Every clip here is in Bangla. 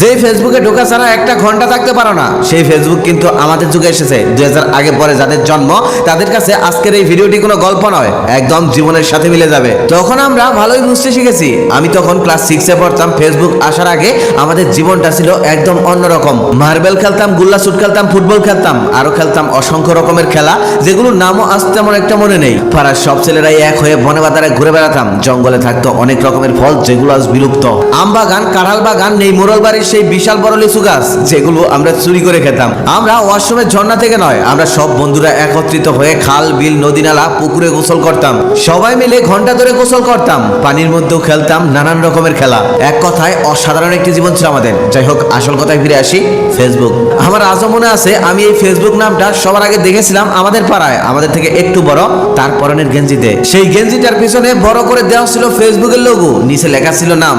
যে ফেসবুকে ঢোকা ছাড়া একটা ঘণ্টা থাকতে পারো না। সেই ফেসবুক কিন্তু আমাদের যুগে এসেছে। দুই হাজার আগে পরে যাদের জন্ম, তাদের কাছে আজকের এই ভিডিওটি কোনো গল্প নয়, একদম জীবনের সাথে মিলে যাবে। তখন আমরা ভালোই বুঝতে শিখেছি। আমি তখন ক্লাস সিক্সে পড়তাম, ফেসবুক আসার আগে আমাদের জীবনটা ছিল একদম অন্যরকম। মার্বেল খেলতাম, গুল্লা শুট খেলতাম, ফুটবল খেলতাম আরও খেলতাম অসংখ্য রকমের খেলা, যেগুলোর নামও আজ তেমন একটা মনে নেই। পাড়ার সব ছেলেরাই এক হয়ে বনে বাজারে ঘুরে বেড়াতাম। জঙ্গলে থাকতো অনেক রকমের ফল, যেগুলো আজ বিলুপ্ত। আম বাগান কাঁঠাল বাগান, নেই মোরল বাড়ির সেই বিশাল বড় লিচু গাছ যেগুলো আমরা চুরি করে খেতাম। আমরা ওয়াশরুমের ঝর্ণা থেকে নয়, আমরা সব বন্ধুরা একত্রিত হয়ে খাল, বিল, নদী নালা পুকুরে গোসল করতাম। সবাই মিলে ঘণ্টা ধরে গোসল করতাম। পানির মধ্যেও খেলতাম নানান রকমের খেলা। এক কথায় অসাধারণ একটি জীবন ছিল আমাদের। যাই হোক, আসল কথায় ফিরে আসি ফেসবুক আমার আজও মনে আছে, আমি এই ফেসবুক নামটা সবার আগে দেখেছিলাম আমাদের পাড়ায়, আমাদের থেকে একটু বড়, তার পরনের গেঞ্জিতে। সেই গেঞ্জিটার পিছনে বড় করে দেওয়া ছিল ফেসবুকের লোগো নিচে লেখা ছিল নাম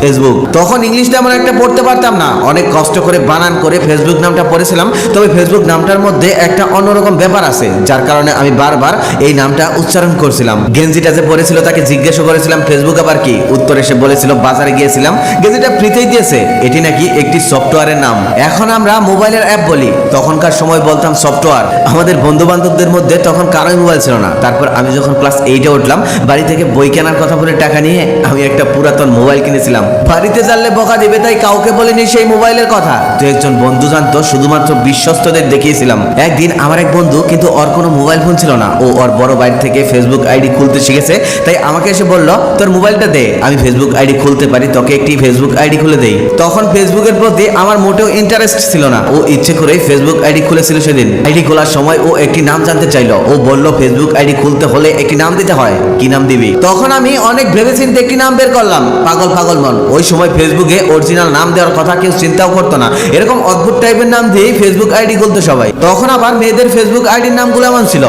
ফেসবুক তখন ইংলিশ তেমন একটা পড়তে পারতাম না। অনেক কষ্ট করে বানান করে ফেসবুক নামটা পড়েছিলাম। তবে ফেসবুক নামটার মধ্যে একটা অন্যরকম ব্যাপার আছে, যার কারণে আমি বারবার এই নামটা উচ্চারণ করছিলাম। গেঞ্জিটা যে পড়েছিল তাকে জিজ্ঞেস করেছিলাম ফেসবুক আবার কি? উত্তর এসে বলেছিল, বাজারে গিয়েছিলাম। গেঞ্জিটা ফ্রিতেই দিয়েছে। এটি নাকি একটি সফটওয়্যারের নাম। এখন আমরা মোবাইলের অ্যাপ বলি। তখনকার সময় বলতাম সফটওয়্যার। আমাদের বন্ধু বান্ধবদের মধ্যে তখন কারোই মোবাইল ছিল না। তারপর আমি যখন ক্লাস এইটে উঠলাম, বাড়ি থেকে বই কেনার কথা বলে টাকা নিয়ে আমি একটা পুরাতন মোবাইল কিনেছিলাম। বাড়িতে জানলে বকা দেবে, তাই কাউকে বলিনি সেই মোবাইলের কথা। দু একজন বন্ধু জানতো শুধুমাত্র বিশ্বস্তদের দেখিয়েছিলাম। একদিন আমার এক বন্ধু কিন্তু ওর কোনো মোবাইল ফোন ছিল না। ও ওর বড় বাড়ি থেকে ফেসবুক আইডি খুলতে শিখেছে তাই আমাকে এসে বলল তোর মোবাইলটা দে আমি ফেসবুক আইডি খুলতে পারি তোকে একটি ফেসবুক আইডি খুলে দেই। তখন ফেসবুকের প্রতি আমার মোটেও ইন্টারেস্ট ছিল না। ও ইচ্ছে করে ফেসবুক আইডি খুলেছিল সেদিন। আইডি খোলার সময় ও একটি নাম জানতে চাইলো। ও বলল ফেসবুক আইডি খুলতে হলে একটি নাম দিতে হয়। কি নাম দিবি? তখন আমি অনেক ভেবেচিন্তে একটি নাম বের করলাম পাগল পাগল মন। ওই সময় ফেসবুকে অরিজিনাল নাম দেওয়ার কথা কেউ চিন্তাও করতো না। এরকম অদ্ভুত টাইপের নাম দিয়েই ফেসবুক আইডি খুলতো সবাই। তখন আবার মেয়েদের ফেসবুক আইডির নামগুলো এমন ছিল।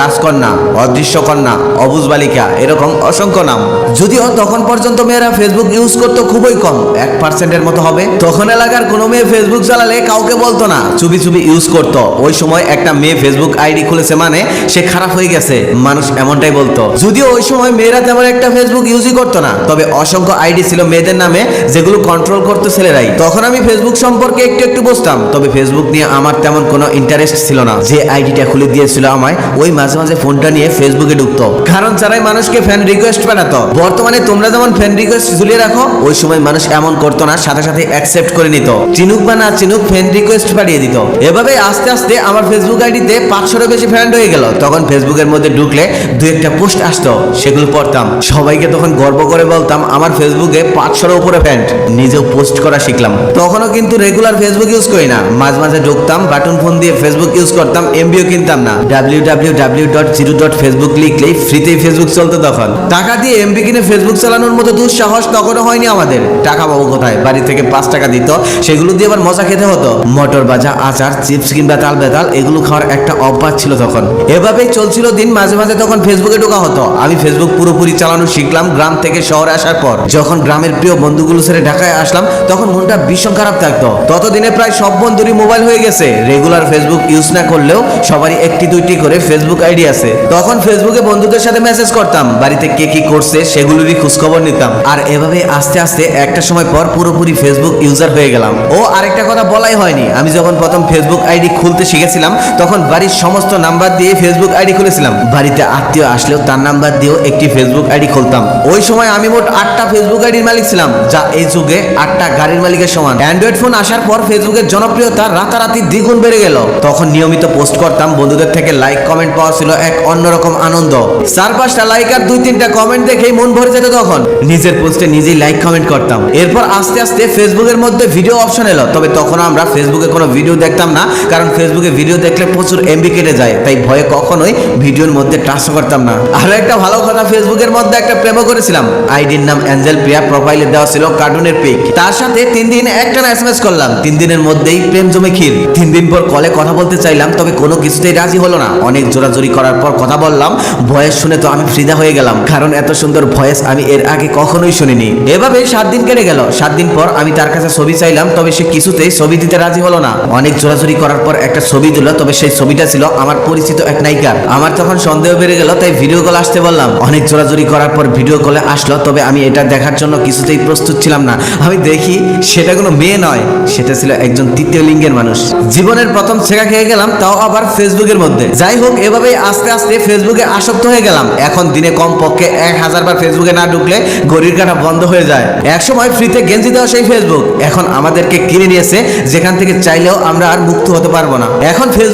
রাজকন্যা অদৃশ্য কন্যা অবুজ বালিকা, এরকম অসংখ্য নাম। যদিও তখন পর্যন্ত মেয়েরা ফেসবুক ইউজ করতো খুবই কম, এক পার্সেন্টের মতো হবে। তখন এলাকার কোনো মেয়ে ফেসবুক চালালে কাউকে বলতো না চুপি চুপি ইউজ করতো। ওই সময় একটা মেয়ে ফেসবুক আইডি খুলেছে মানে সে খারাপ হয়ে গেছে, মানুষ এমনটাই বলতো। যদিও ওই সময় মেয়েরা তেমন একটা ফেসবুক ইউজই করতো না, তবে অসংখ্য আইডি ছিল মেয়েদের নামে, যেগুলো কন্ট্রোল করতো ছেলেরাই তখন আমি ফেসবুক সম্পর্কে একটু একটু বুঝতাম, তবে ফেসবুক নিয়ে আমার তেমন কোনো ইন্টারেস্ট ছিল না। যে আইডিটা খুলে দিয়েছিল আমায়, ওই মাঝে মাঝে ফোনটা নিয়ে ফেসবুকে ঢুকতো। কারণ ছাড়াই মানুষকে ফ্যান রিকোয়েস্ট পাঠাতো বর্তমানে তোমরা যেমন ফ্যান রিকোয়েস্ট ঝুলিয়ে রাখো, ওই সময় মানুষ এমন করতো না, সাথে সাথে অ্যাকসেপ্ট করে নিত। চিনুক বা না চিনুক ফ্যান রিকোয়েস্ট পাঠিয়ে দিত। এভাবে আস্তে আস্তে আমার ফেসবুক আইডিতে পাঁচশোরও বেশি ফ্রেন্ড হয়ে গেল। তখন ফেসবুকের মধ্যে ঢুকলে দু একটা পোস্ট আসতো, সেগুলো পড়তাম। সবাইকে তখন গর্ব করে বলতাম, আমার ফেসবুকে পাঁচশোর উপরে ফ্রেন্ড নিজেও পোস্ট করা শিখলাম। তখনও কিন্তু রেগুলার ফেসবুক ইউজ করি না। মাঝে মাঝে ঢুকতাম বাটন ফোন দিয়ে ফেসবুক ইউজ করতাম এমবিও কিনতাম না। W W W dot dot Facebook লিখলেই ফ্রিতেই ফেসবুক চলতো তখন। টাকা দিয়ে এমবি কিনে ফেসবুক চালানোর মতো দুঃসাহস তখনও হয়নি আমাদের। টাকা পাবো কোথায়? বাড়ি থেকে পাঁচ টাকা দিত, সেগুলো দিয়ে আবার মজা খেতে হতো। মটর ভাজা, আচার, চিপস কিংবা তাল বেতাল, এগুলো খাওয়ার একটা অভ্যাস ছিল তখন। এভাবেই চলছিল দিন, মাঝে মাঝে তখন ফেসবুকে ঢোকা হতো। আমি ফেসবুক পুরোপুরি চালানো শিখলাম গ্রাম থেকে শহরে আসার পর। যখন গ্রামের প্রিয় বন্ধুগুলো ছেড়ে ঢাকায় আসলাম, তখন মনটা ভীষণ খারাপ থাকতো। ততদিনে প্রায় সব বন্ধুরই মোবাইল হয়ে গেছে। রেগুলার ফেসবুক ইউজ না করলেও সবারই একটি দুইটি করে ফেসবুক আইডি আছে। তখন ফেসবুকে বন্ধুদের সাথে মেসেজ করতাম, বাড়িতে কে কি করছে সেগুলোরই খোঁজখবর নিতাম। আর এভাবে আস্তে আস্তে একটা সময় পর পুরোপুরি ফেসবুক ইউজার হয়ে গেলাম। ও আরেকটা কথা বলাই হয়নি। আমি যখন প্রথম ফেসবুক আইডি খুলতে শিখেছিলাম, তখন বাড়ির সমস্ত নাম্বার দিয়ে ফেসবুক আইডি খুলেছিলাম। বাড়িতে আত্মীয় আসলেও তার নাম্বার দিয়েও একটি ফেসবুক আইডি খুলতাম। ওই সময় আমি মোট আটটা ফেসবুক আইডির মালিক ছিলাম, যা এই যুগে আটটা গাড়ির মালিকের সমান। অ্যান্ড্রয়েড ফোন আসার পর ফেসবুকের জনপ্রিয়তা রাতারাতি দ্বিগুণ বেড়ে গেল। তখন নিয়মিত পোস্ট করতাম, বন্ধুদের থেকে লাইক কমেন্ট পাওয়া ছিল এক অন্যরকম আনন্দ। চার পাঁচটা লাইক আর দুই তিনটা কমেন্ট দেখেই মন ভরে যেত তখন। নিজের পোস্টে নিজেই লাইক কমেন্ট করতাম। এরপর আস্তে আস্তে ফেসবুকের মধ্যে ভিডিও অপশন এলো। তবে তখন আমরা ফেসবুকে কোনো ভিডিও দেখতাম না, কারণ ফেসবুকে ভিডিও দেখলে প্রচুর এমবি কেটে যায়। তাই ভয়ে কখনোই ভিডিওর মধ্যে টাচ করতাম না। আর একটা ভালো কথা ফেসবুকের মধ্যে একটা প্রেমও করেছিলাম। আইডির নাম অ্যাঞ্জেল প্রিয়া প্রোফাইলে দেওয়া ছিল কার্টুনের পিক তার সাথে তিন দিন একটা এসএমএস করলাম। তিন দিনের মধ্যেই প্রেম জমে ক্ষীর। তিন দিন পর কলে কথা বলতে চাইলাম, তবে কোনো কিছুতেই রাজি হলো না। অনেক জোরাজোরি করার পর কথা বললাম, ভয়েস শুনে তো আমি ফ্রিদা হয়ে গেলাম, কারণ এত সুন্দর ভয়েস আমি এর আগে কখনোই শুনিনি। এভাবে সাত দিন কেটে গেল। সাত দিন পর আমি তার কাছে ছবি চাইলাম, তবে সে কিছুতেই ছবি দিতে রাজি হলো না। অনেক জোরাজোরি করার পর একটা ছবি দিল, তবে সেই ছবিটা ছিল আমার পরিচিত এক নায়িকার আমার তখন সন্দেহ বেড়ে গেল, তাই ভিডিও কল আসতে বললাম। অনেক জোরাজোরি করার পর ভিডিও কলে আসলো, তবে আমি এটা দেখার জন্য কিছুতেই প্রস্তুত ছিলাম না। আমি দেখি সেটা কোনো মেয়ে নয়, সেটা ছিল একজন তৃতীয় লিঙ্গের মানুষ। জীবনের প্রথম ছেঁকা খেয়ে গেলাম, তাও আবার ফেসবুকের মধ্যে। যাই হোক এভাবে আস্তে আস্তে ফেসবুকে আসক্ত হয়ে গেলাম। এখন দিনে কম পক্ষে এক হাজার বার ফেসবুকে না ঢুকলে ঘড়ির কাটা বন্ধ হয়ে যায়। একসময় ফ্রিতে গেঞ্জি দেওয়া সেই ফেসবুক। এখন আমাদেরকে কিনে নিয়েছে, যেখান থেকে চাইলেও আমরা আর মুক্ত হতে পারব না। এখন ফেসবুক